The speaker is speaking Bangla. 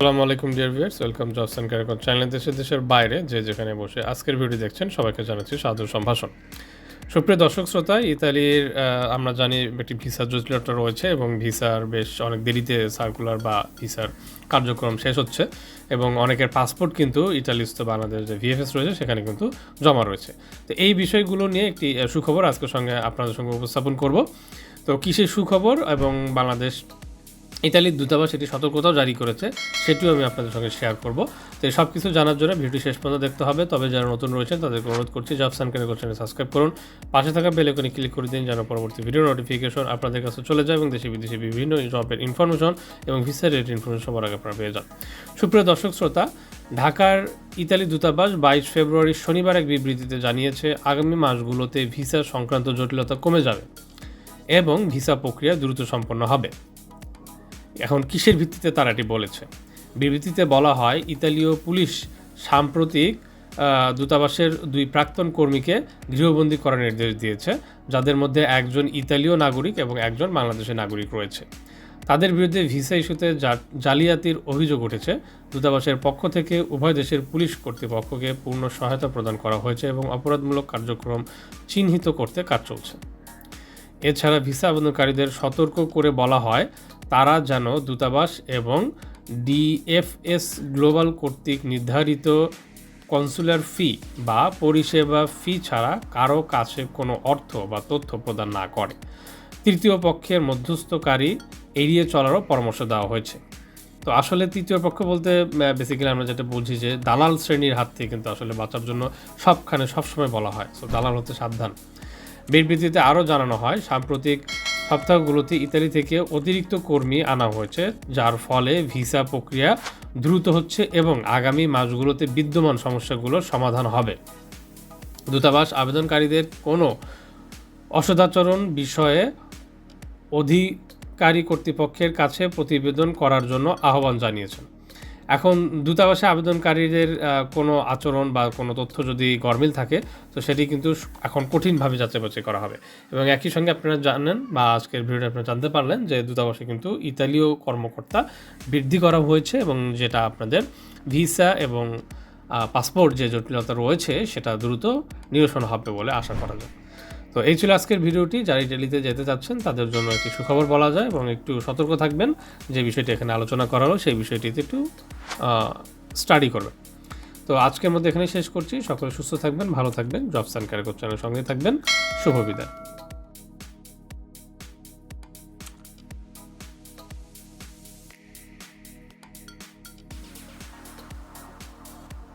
আসসালামু আলাইকুম dear viewers welcome jobs and caricon channel দেশে দেশের বাইরে যে যেখানে বসে আজকের ভিডিও দেখছেন, সবাইকে জানাচ্ছি সাদর সম্ভাষণ। সুপ্রিয় দর্শক, শ্রোতা, ইতালির আমরা জানি একটি ভিসা জটিলতা রয়েছে এবং ভিসার বেশ অনেক দেরিতে সার্কুলার বা ভিসার কার্যক্রম শেষ হচ্ছে এবং অনেকের পাসপোর্ট কিন্তু ইতালিস্থ বাংলাদেশ যে ভিএফএস রয়েছে, সেখানে কিন্তু জমা রয়েছে। তো এই বিষয়গুলো নিয়ে একটি সুখবর আজকের সঙ্গে আপনাদের সঙ্গে উপস্থাপন করব। তো কিসের সুখবর এবং বাংলাদেশ ইতালির দূতাবাস এটি সতর্কতাও জারি করেছে, সেটিও আমি আপনাদের সঙ্গে শেয়ার করব। তো সব কিছু জানার জন্য ভিডিও শেষ পর্যন্ত দেখতে হবে, তবে যারা নতুন রয়েছেন তাদেরকে অনুরোধ করছি জব সানকানের চ্যানেল সাবস্ক্রাইব করুন। পাশে থাকা বেল আইকনে ক্লিক করে দিন, যেন পরবর্তী ভিডিও নোটিফিকেশন আপনাদের কাছে চলে যায় এবং দেশে বিদেশে বিভিন্ন জবের ইনফরমেশন এবং ভিসা রেট ইনফরমেশন সবার আগে আপনারা পেয়ে যান। সুপ্রিয় দর্শক, শ্রোতা, ঢাকার ইতালি দূতাবাস বাইশ ফেব্রুয়ারি শনিবার এক বিবৃতিতে জানিয়েছে, আগামী মাসগুলোতে ভিসা সংক্রান্ত জটিলতা কমে যাবে এবং ভিসা প্রক্রিয়া দ্রুত সম্পন্ন হবে। এখন কিসের ভিত্তিতে তারা এটি বলেছে? বিবৃতিতে বলা হয়, ইতালীয় পুলিশ সাম্প্রতিক দূতাবাসের দুই প্রাক্তন কর্মীকে গৃহবন্দী করার নির্দেশ দিয়েছে, যাদের মধ্যে একজন ইতালীয় নাগরিক এবং একজন বাংলাদেশের নাগরিক রয়েছে। তাদের বিরুদ্ধে ভিসা ইস্যুতে জালিয়াতির অভিযোগ উঠেছে। দূতাবাসের পক্ষ থেকে উভয় দেশের পুলিশ কর্তৃপক্ষকে পূর্ণ সহায়তা প্রদান করা হয়েছে এবং অপরাধমূলক কার্যক্রম চিহ্নিত করতে কাজ চলছে। এছাড়া ভিসা আবেদনকারীদের সতর্ক করে বলা হয়, তারা যেন দূতাবাস এবং ডিএফএস গ্লোবাল কর্তৃক নির্ধারিত কনসুলার ফি বা পরিষেবা ফি ছাড়া কারও কাছে কোনো অর্থ বা তথ্য প্রদান না করে। তৃতীয় পক্ষের মধ্যস্থকারী এড়িয়ে চলারও পরামর্শ দেওয়া হয়েছে। তো আসলে তৃতীয় পক্ষ বলতে বেসিক্যালি আমরা যেটা বুঝি যে, দালাল শ্রেণির হাত থেকে কিন্তু আসলে বাঁচার জন্য সবখানে সবসময় বলা হয়। তো দালাল হতে সাবধান। বিবৃতিতে আরও জানানো হয়, সাম্প্রতিক সপ্তাহগুলোতে ইতালি থেকে অতিরিক্ত কর্মী আনা হয়েছে, যার ফলে ভিসা প্রক্রিয়া দ্রুত হচ্ছে এবং আগামী মাসগুলোতে বিদ্যমান সমস্যাগুলোর সমাধান হবে। দূতাবাস আবেদনকারীদের কোনো অসদাচরণ বিষয়ে অধিকারী কর্তৃপক্ষের কাছে প্রতিবেদন করার জন্য আহ্বান জানিয়েছেন এখন দূতাবাসে আবেদনকারীদের কোনো আচরণ বা কোনো তথ্য যদি গরমিল থাকে, তো সেটি কিন্তু এখন কঠিনভাবে যাচাই বাছাই করা হবে। এবং একই সঙ্গে আপনারা জানেন বা আজকের ভিডিওতে আপনারা জানতে পারলেন যে দূতাবাসে কিন্তু ইতালীয় কর্মকর্তা বৃদ্ধি করা হয়েছে এবং যেটা আপনাদের ভিসা এবং পাসপোর্ট যে জটিলতা রয়েছে সেটা দ্রুত নিরসন হবে বলে আশা করা যায়। তো এই ছিল আজকের ভিডিওটি। যারা ইটালিতে যেতে চাচ্ছেন, তাদের জন্য একটি সুখবর বলা যায় এবং একটু সতর্ক থাকবেন। যে বিষয়টি এখানে আলোচনা করা হলো, সেই বিষয়টিতে একটু স্টাডি করবেন। তো আজকের মধ্যে এখানে শেষ করছি। সকলে সুস্থ থাকবেন, ভালো থাকবেন। জবস অ্যান্ড ক্যারিকর সঙ্গে থাকবেন। শুভ বিদায়।